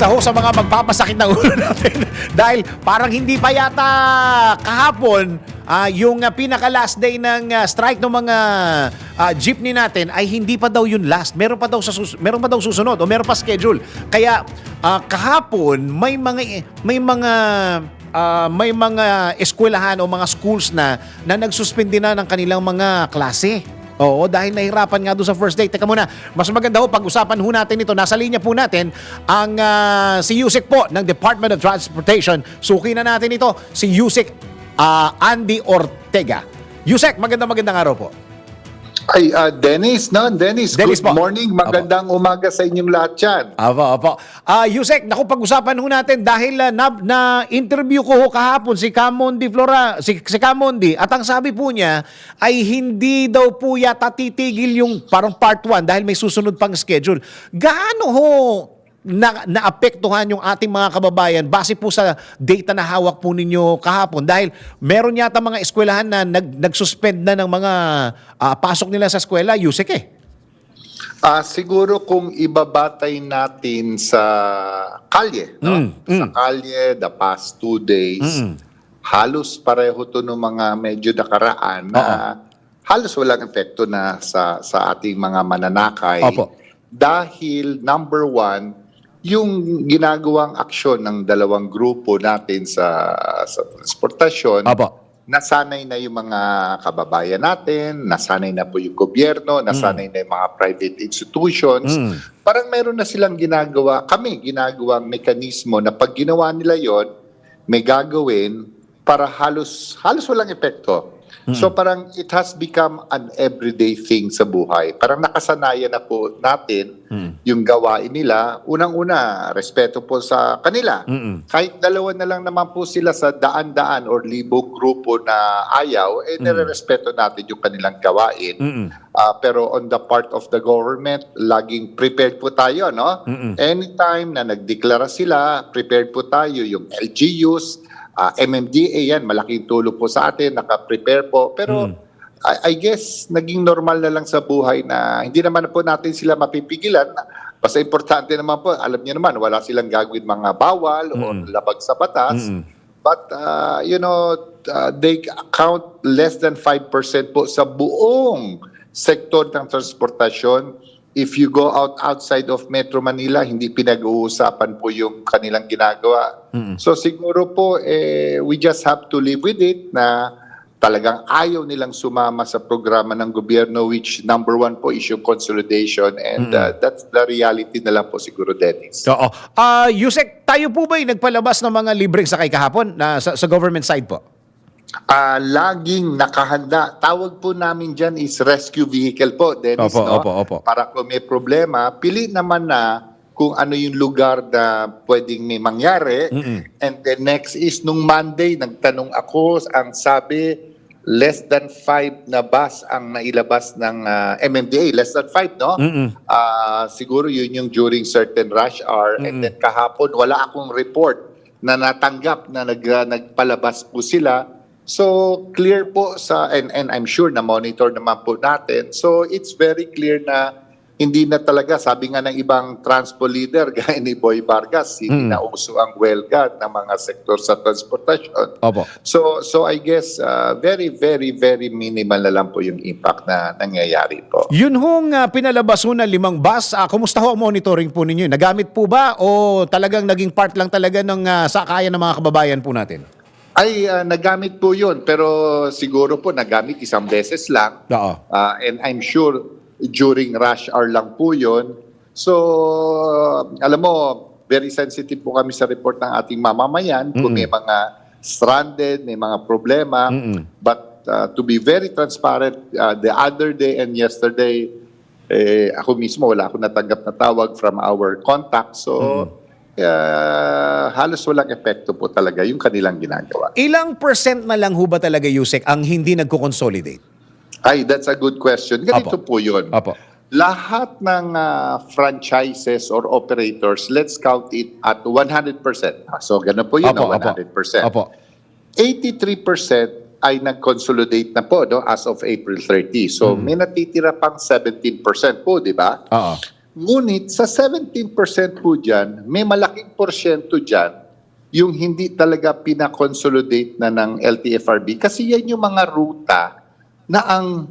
isa ho sa mga magpapasakit ng ulo natin dahil parang hindi pa yata kahapon ah, yung ah, pinaka last day ng ah, strike ng mga ah, jeepney natin ay hindi pa daw yun last. Meron pa daw sa sus- meron pa daw susunod o meron pa schedule. Kaya ah, kahapon may mga may mga ah, may mga eskwelahan o mga schools na na nagsuspindi na ng kanilang mga klase. Oo, dahil nahirapan nga doon sa first day. Teka muna, mas maganda ho, pag-usapan ho natin ito. Nasa linya po natin ang ah, si Yusek po ng Department of Transportation. Suki na natin ito, si Yusek ah, Andy Ortega. Yusek, magandang magandang araw po. Ay, ah, Dennis, no? Dennis, Dennis good po. morning. Magandang umaga sa inyong lahat yan. Apo, apo. Ah, Yusek, naku pag-usapan ho natin dahil ah, na, na interview ko ho kahapon si Camondi Flora, si, si Camondi at ang sabi po niya ay hindi daw po yata titigil yung parang part 1 dahil may susunod pang schedule. Gaano ho na naapektuhan yung ating mga kababayan base po sa data na hawak po ninyo kahapon dahil meron yata mga eskwelahan na nag, nag-suspend na ng mga ah, pasok nila sa eskwela, Yusek eh. Ah, siguro kung ibabatay natin sa kalye, no? Mm, Sa kalye, the past two days, halos pareho to ng mga medyo nakaraan na halos walang epekto na sa sa ating mga mananakay. Opo. Dahil number one, yung ginagawang aksyon ng dalawang grupo natin sa sa transportasyon, Opo. nasanay na yung mga kababayan natin, nasanay na po yung gobyerno, nasanay na yung mga private institutions. Mm. Parang meron na silang ginagawa, kami ginagawang mekanismo na pag ginawa nila yon may gagawin para halos halos walang epekto. So parang it has become an everyday thing sa buhay. Parang nakasanayan na po natin yung gawain nila. Unang-una, respeto po sa kanila. Kahit dalawa na lang naman po sila sa daan-daan or libong grupo na ayaw, eh nire-respeto natin yung kanilang gawain. Ah, pero on the part of the government, laging prepared po tayo, no? Anytime na nagdeklara sila, prepared po tayo yung LGUs, ah, MMDA yan, malaking tulong po sa atin, naka-prepare po. Pero I, I guess naging normal na lang sa buhay na hindi naman po natin sila mapipigilan. Basta importante naman po, alam niyo naman, wala silang gagawin mga bawal o labag sa batas. But, uh, you know, uh, they account less than 5% po sa buong sektor ng transportasyon. If you go out outside of Metro Manila, hindi pinag-uusapan po yung kanilang ginagawa. So siguro po, eh, we just have to live with it na talagang ayaw nilang sumama sa programa ng gobyerno which number one po is yung consolidation and uh, that's the reality na lang po siguro, Dennis. Oo. Ah, Yusek, tayo po ba ay nagpalabas ng mga libreng sakay kahapon na sa, sa government side po? Ah, laging nakahanda. Tawag po namin dyan is rescue vehicle po, Dennis. Opo, no? opo, opo. Para kung may problema, pili naman na kung ano yung lugar na pwedeng may mangyari. And then next is, nung Monday, nagtanong ako, ang sabi, less than five na bus ang nailabas ng ah, MMDA. Less than five, no? Ah, siguro yun yung during certain rush hour. And then kahapon, wala akong report na natanggap na nag, ah, nagpalabas po sila. So clear po sa and and I'm sure na monitor naman po natin. So it's very clear na hindi na talaga sabi nga ng ibang transpo leader gaya ni Boy Vargas hindi na uso ang welga ng mga sektor sa transportasyon. Opo. So so I guess uh, very very very minimal na lang po yung impact na nangyayari po. Yun hong ah, pinalabas ho na limang bus, ah, kumusta ho ang monitoring po ninyo? Nagamit po ba o talagang naging part lang talaga ng ah, sakayan ng mga kababayan po natin? Ay uh, nagamit po 'yun pero siguro po nagamit isang beses lang. Oo. Uh, and I'm sure during rush hour lang po yun. So, alam mo, very sensitive po kami sa report ng ating mamamayan kung may mga stranded, may mga problema. But uh, to be very transparent, uh, the other day and yesterday, eh, ako mismo, wala akong natanggap na tawag from our contact. So, uh, halos walang epekto po talaga yung kanilang ginagawa. Ilang percent na lang ho ba talaga, Yusek, ang hindi nagko-consolidate? Ay, that's a good question. Ganito Apo. po yun. Opo. Lahat ng ah, franchises or operators, let's count it at 100%. Ah, So, ganun po yun, no? opo. 100%. Opo. 83% ay nag-consolidate na po no, as of April 30. So, Hmm. may natitira pang 17% po, di ba? Oo. Ngunit sa 17% po dyan, may malaking porsyento dyan yung hindi talaga pinakonsolidate na ng LTFRB. Kasi yan yung mga ruta na ang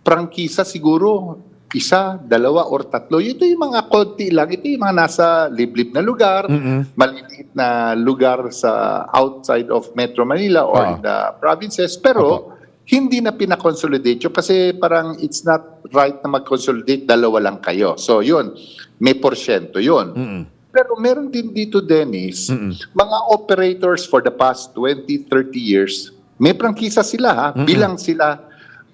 prangkisa siguro isa, dalawa, or tatlo. Ito yung mga konti lang. Ito yung mga nasa liblib na lugar, maliliit na lugar sa outside of Metro Manila or Oo. in the provinces. Pero hindi na pinakonsolidate yun kasi parang it's not right na mag-consolidate, dalawa lang kayo. So yun, may porsyento yun. Pero meron din dito, Dennis, mga operators for the past 20, 30 years, may prangkisa sila ha, bilang sila.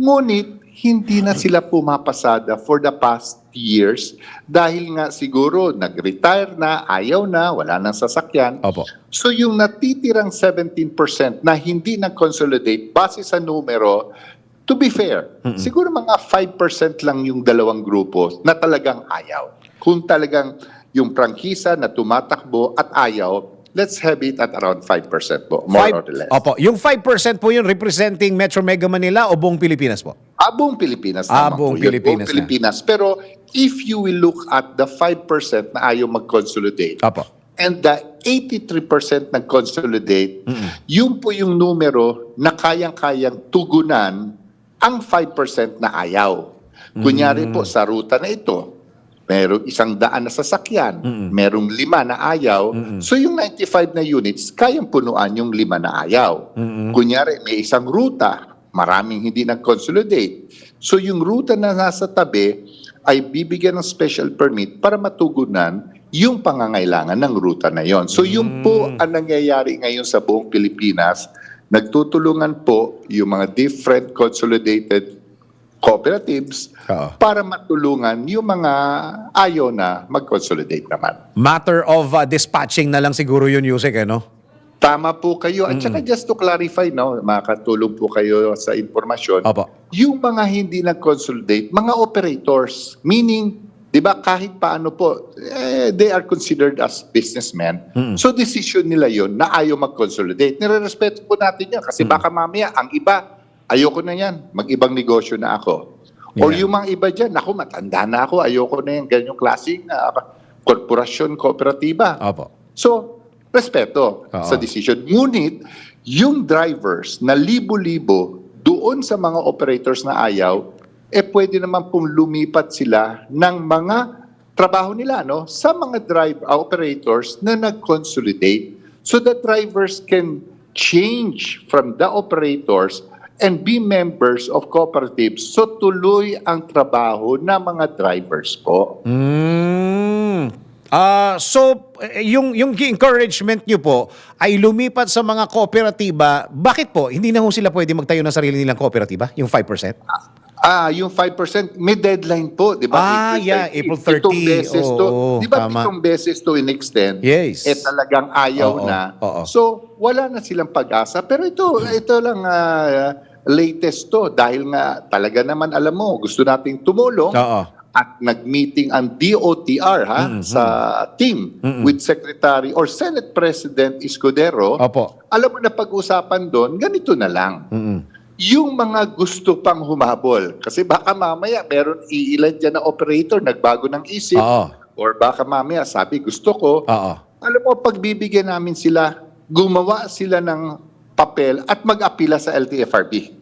Ngunit, hindi na sila pumapasada for the past years dahil nga siguro nag-retire na, ayaw na, wala nang sasakyan. Opo. So yung natitirang 17% na hindi nag-consolidate base sa numero, to be fair, siguro mga 5% lang yung dalawang grupo na talagang ayaw. Kung talagang yung prangkisa na tumatakbo at ayaw, let's have it at around 5% po, more Five- or less. Opo. Yung 5% po yun representing Metro Mega Manila o buong Pilipinas po? Ah, buong Pilipinas Ah, naman buong po yun. Pilipinas buong na. Pilipinas. Pero if you will look at the 5% na ayaw mag-consolidate, Opo. and the 83% nag-consolidate, yun po yung numero na kayang-kayang tugunan ang 5% na ayaw. Kunyari po sa ruta na ito, merong isang daan na sasakyan, merong lima na ayaw, so yung 95 na units, kayang punuan yung lima na ayaw. Kunyari, may isang ruta, maraming hindi nag-consolidate. So yung ruta na nasa tabi ay bibigyan ng special permit para matugunan yung pangangailangan ng ruta na yon. So yung po ang nangyayari ngayon sa buong Pilipinas, nagtutulungan po yung mga different consolidated cooperatives Oo. para matulungan yung mga ayaw na mag-consolidate naman. Matter of uh, dispatching na lang siguro yun, Yusek, eh, no? Tama po kayo. At saka just to clarify, no, makakatulong po kayo sa informasyon. Opo. Yung mga hindi nag-consolidate, mga operators, meaning, di ba, kahit paano po, eh, they are considered as businessmen. So decision nila yon na ayaw mag-consolidate. Nire-respeto po natin yun kasi baka mamaya ang iba, ayoko na yan, mag-ibang negosyo na ako. Or Yeah. yung mga iba dyan, ako matanda na ako, ayoko na yung ganyang klaseng uh, korporasyon, kooperatiba. Opo. So, respeto Oo. sa decision. Ngunit, yung drivers na libo-libo doon sa mga operators na ayaw, eh pwede naman pong lumipat sila ng mga trabaho nila no sa mga drive uh, operators na nag-consolidate so the drivers can change from the operators and be members of cooperatives so tuloy ang trabaho ng mga drivers po. Mm. Ah, so eh, yung yung encouragement niyo po ay lumipat sa mga kooperatiba. Bakit po? Hindi na ho sila pwede magtayo ng sarili nilang kooperatiba, yung 5%? Ah, yung 5%, may deadline po, di ba? Ah, yeah, April 30. Itong beses to, Oo, di ba tama. itong beses to in-extend, Yes. eh talagang ayaw Oo, na. oo. So, wala na silang pag-asa. Pero ito, ito lang ah, latest to dahil nga talaga naman alam mo, gusto nating tumulong Oo. at nag-meeting ang DOTR ha sa team with Secretary or Senate President Escudero. Opo. Alam mo na pag-usapan doon, ganito na lang Mm-mm. yung mga gusto pang humabol. Kasi baka mamaya meron iilan dyan na operator nagbago ng isip. Oo. Or baka mamaya sabi gusto ko. Oo. Alam mo, pagbibigyan namin sila, gumawa sila ng papel at mag-apila sa LTFRB.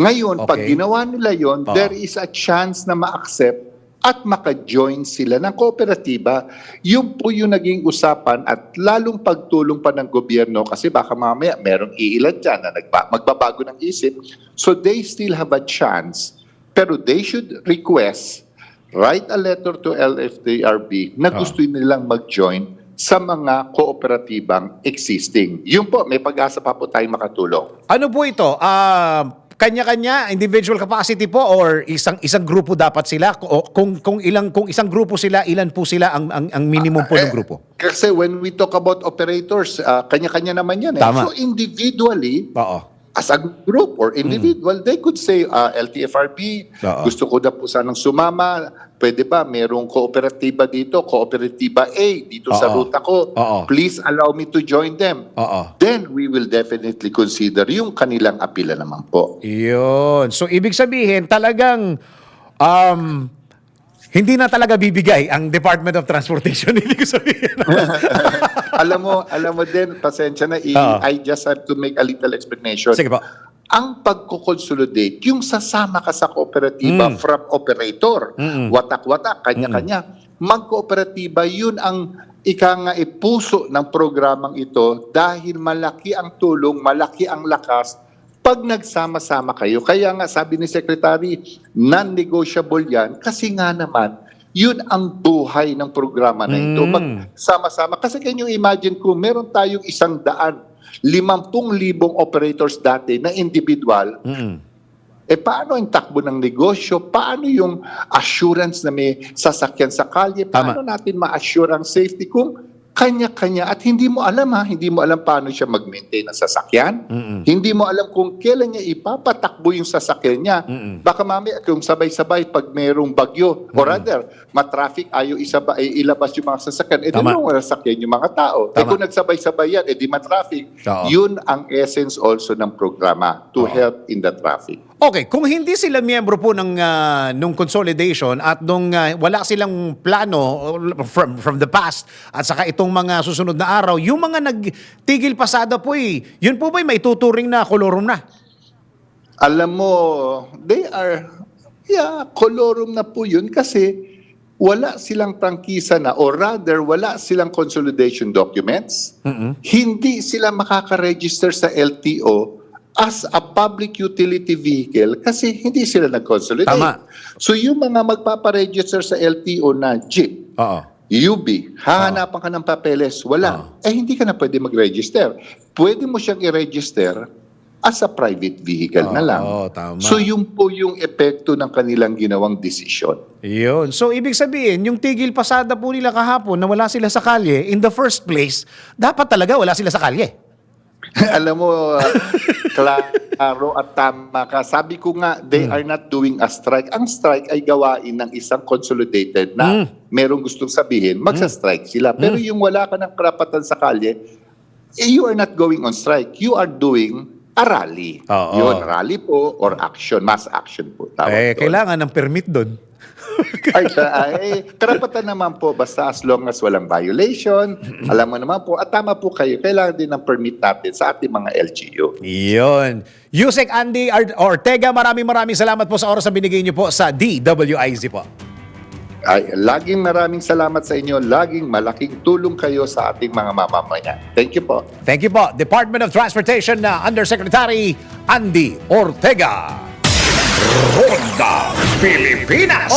Ngayon, pag Okay. ginawa nila yon, Oo. there is a chance na ma-accept at maka-join sila ng kooperatiba. Yun po yung naging usapan at lalong pagtulong pa ng gobyerno kasi baka mamaya merong iilan dyan na nagba- magbabago ng isip. So they still have a chance pero they should request, write a letter to LFTRB na Ah. gusto nilang mag-join sa mga kooperatibang existing. Yun po, may pag-asa pa po tayong makatulong. Ano po ito? Ah, kanya-kanya individual capacity po or isang isang grupo dapat sila o kung kung ilang kung isang grupo sila ilan po sila ang ang, ang minimum po ng Eh, grupo Kasi when we talk about operators, ah, kanya-kanya naman yan. Eh. Tama. So individually, Oo as a group or individual, they could say, ah, LTFRB, Oo. gusto ko na po sanang sumama. Pwede ba, merong kooperatiba dito, kooperatiba A, dito sa Oo. ruta ko. Oo. Please allow me to join them. Oo Then we will definitely consider yung kanilang apila naman po. Yun. So, ibig sabihin, talagang um, hindi na talaga bibigay ang Department of Transportation. Hindi ko sabihin. alam mo, alam mo din, pasensya na, i- Oo. I just have to make a little explanation. Sige po. Ang pagkukonsolidate, yung sasama ka sa kooperatiba Mm. from operator, Mm-mm. watak-watak, kanya-kanya, magkooperatiba, yun ang ika nga ipuso ng programang ito dahil malaki ang tulong, malaki ang lakas pag nagsama-sama kayo. Kaya nga sabi ni Secretary, non-negotiable yan kasi nga naman, yun ang buhay ng programa na ito. Mm. Magsama-sama. Kasi can you imagine kung meron tayong isang daan, limampung libong operators dati na individual, Mm-mm. eh paano ang takbo ng negosyo? Paano yung assurance na may sasakyan sa kalye? Paano natin ma-assure ang safety kung kanya-kanya at hindi mo alam ha, hindi mo alam paano siya mag-maintain ng sasakyan. Mm-mm. Hindi mo alam kung kailan niya ipapatakbo yung sasakyan niya. Mm-mm. Baka mamaya kung sabay-sabay pag mayroong bagyo, or rather, matraffic ayaw isaba, eh, ilabas yung mga sasakyan, eh di Tama. mo sasakyan yung mga tao. Eh Tama. kung nagsabay-sabay yan, eh di matraffic. Oo. Yun ang essence also ng programa to Oo. help in the traffic. Okay, kung hindi sila miyembro po ng ah, nung consolidation at nung ah, wala silang plano from from the past at saka itong mga susunod na araw, yung mga nagtigil pasada po eh, yun po ba may tuturing na kolorum na? Alam mo, they are, yeah, kolorum na po yun kasi wala silang prangkisa na or rather wala silang consolidation documents. Mm-mm. Hindi sila makaka-register sa LTO as a public utility vehicle kasi hindi sila nag-consolidate. Tama. So yung mga magpaparegister sa LTO na jeep, Oo. UB, hahanapan ka ng papeles, wala. Eh hindi ka na pwede mag-register. Pwede mo siyang i-register as a private vehicle na lang. Oo, tama. So yun po yung epekto ng kanilang ginawang desisyon. Yun. So, ibig sabihin, yung tigil pasada po nila kahapon na wala sila sa kalye, in the first place, dapat talaga wala sila sa kalye. Alam mo, uh, klaro at tama ka. Sabi ko nga, they Hmm. are not doing a strike. Ang strike ay gawain ng isang consolidated na Mm. merong gustong sabihin, magsa-strike sila. Pero Hmm. yung wala ka ng karapatan sa kalye, eh, you are not going on strike. You are doing a rally. Oo. Yun, rally po or action, mass action po. Tawag eh, doon. kailangan ng permit doon. ay, ay, karapatan naman po basta as long as walang violation. Alam mo naman po, at tama po kayo, kailangan din ng permit natin sa ating mga LGU. Yun. Yusek Andy Ortega, maraming maraming salamat po sa oras na binigay niyo po sa DWIZ po. Ay, laging maraming salamat sa inyo. Laging malaking tulong kayo sa ating mga mamamayan. Thank you po. Thank you po. Department of Transportation na Undersecretary Andy Ortega. Ronda Pilipinas!